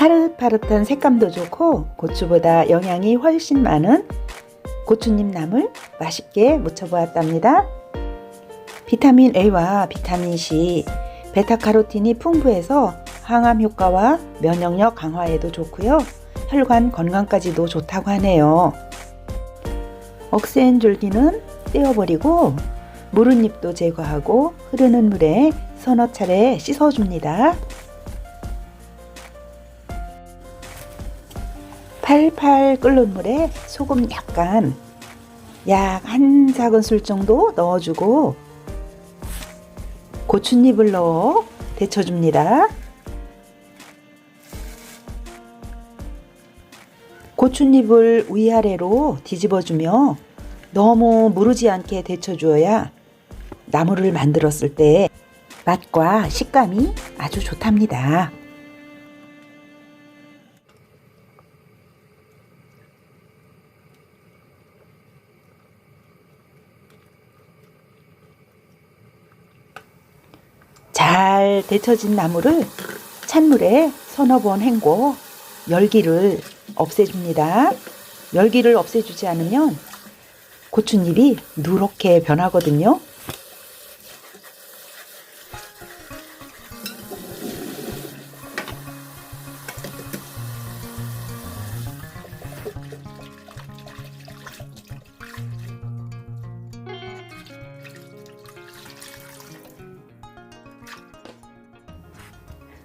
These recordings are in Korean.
파릇파릇한 색감도 좋고 고추보다 영양이 훨씬 많은 고추잎 나물 맛있게 무쳐보았답니다. 비타민 A와 비타민 C, 베타카로틴이 풍부해서 항암 효과와 면역력 강화에도 좋고요. 혈관 건강까지도 좋다고 하네요. 억센 줄기는 떼어버리고 무른잎도 제거하고 흐르는 물에 서너 차례 씻어줍니다. 팔팔 끓는 물에 소금 약간 약 한 작은술 정도 넣어주고 고추잎을 넣어 데쳐줍니다. 고추잎을 위아래로 뒤집어주며 너무 무르지 않게 데쳐주어야 나물을 만들었을 때 맛과 식감이 아주 좋답니다. 잘 데쳐진 나물을 찬물에 서너 번 헹궈 열기를 없애줍니다. 열기를 없애주지 않으면 고추잎이 누렇게 변하거든요.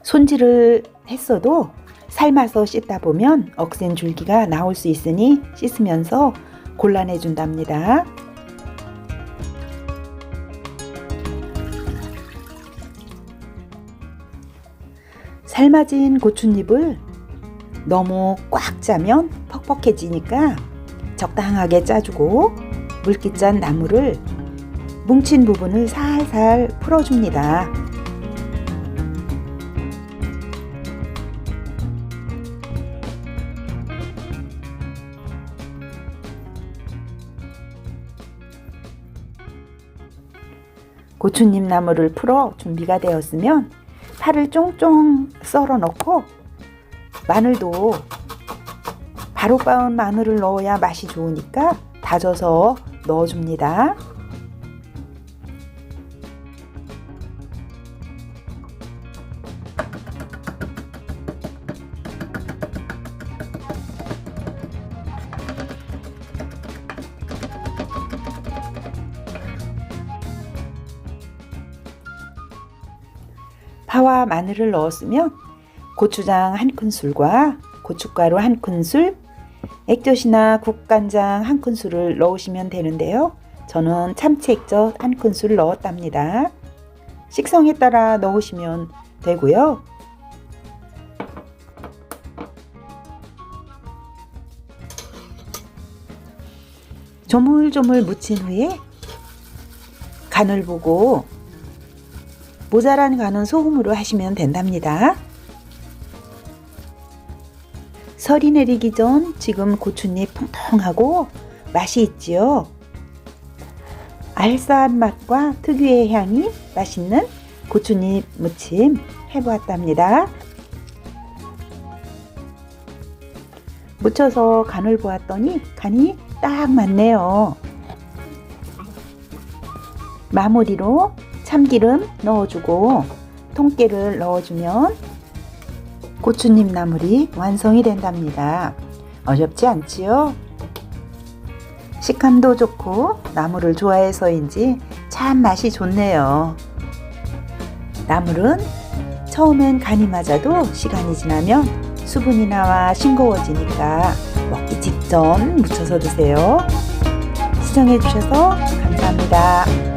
손질을 했어도 삶아서 씻다 보면 억센 줄기가 나올 수 있으니 씻으면서 골라내 준답니다. 삶아진 고추잎을 너무 꽉 짜면 퍽퍽해지니까 적당하게 짜주고 물기 짠 나물을 뭉친 부분을 살살 풀어줍니다. 고추잎 나물을 풀어 준비가 되었으면 파를 쫑쫑 썰어 넣고 마늘도 바로 빻은 마늘을 넣어야 맛이 좋으니까 다져서 넣어줍니다. 파와 마늘을 넣었으면 고추장 한 큰술과 고춧가루 한 큰술, 액젓이나 국간장 한 큰술을 넣으시면 되는데요. 저는 참치 액젓 한 큰술 넣었답니다. 식성에 따라 넣으시면 되고요. 조물조물 무친 후에 간을 보고 모자란 간은 소금으로 하시면 된답니다. 설이 내리기 전 지금 고추잎 통통하고 맛이 있지요. 알싸한 맛과 특유의 향이 맛있는 고추잎 무침 해보았답니다. 무쳐서 간을 보았더니 간이 딱 맞네요. 마무리로 참기름 넣어주고 통깨를 넣어주면 고추잎 나물이 완성이 된답니다. 어렵지 않지요? 식감도 좋고 나물을 좋아해서인지 참 맛이 좋네요. 나물은 처음엔 간이 맞아도 시간이 지나면 수분이 나와 싱거워지니까 먹기 직전 무쳐서 드세요. 시청해주셔서 감사합니다.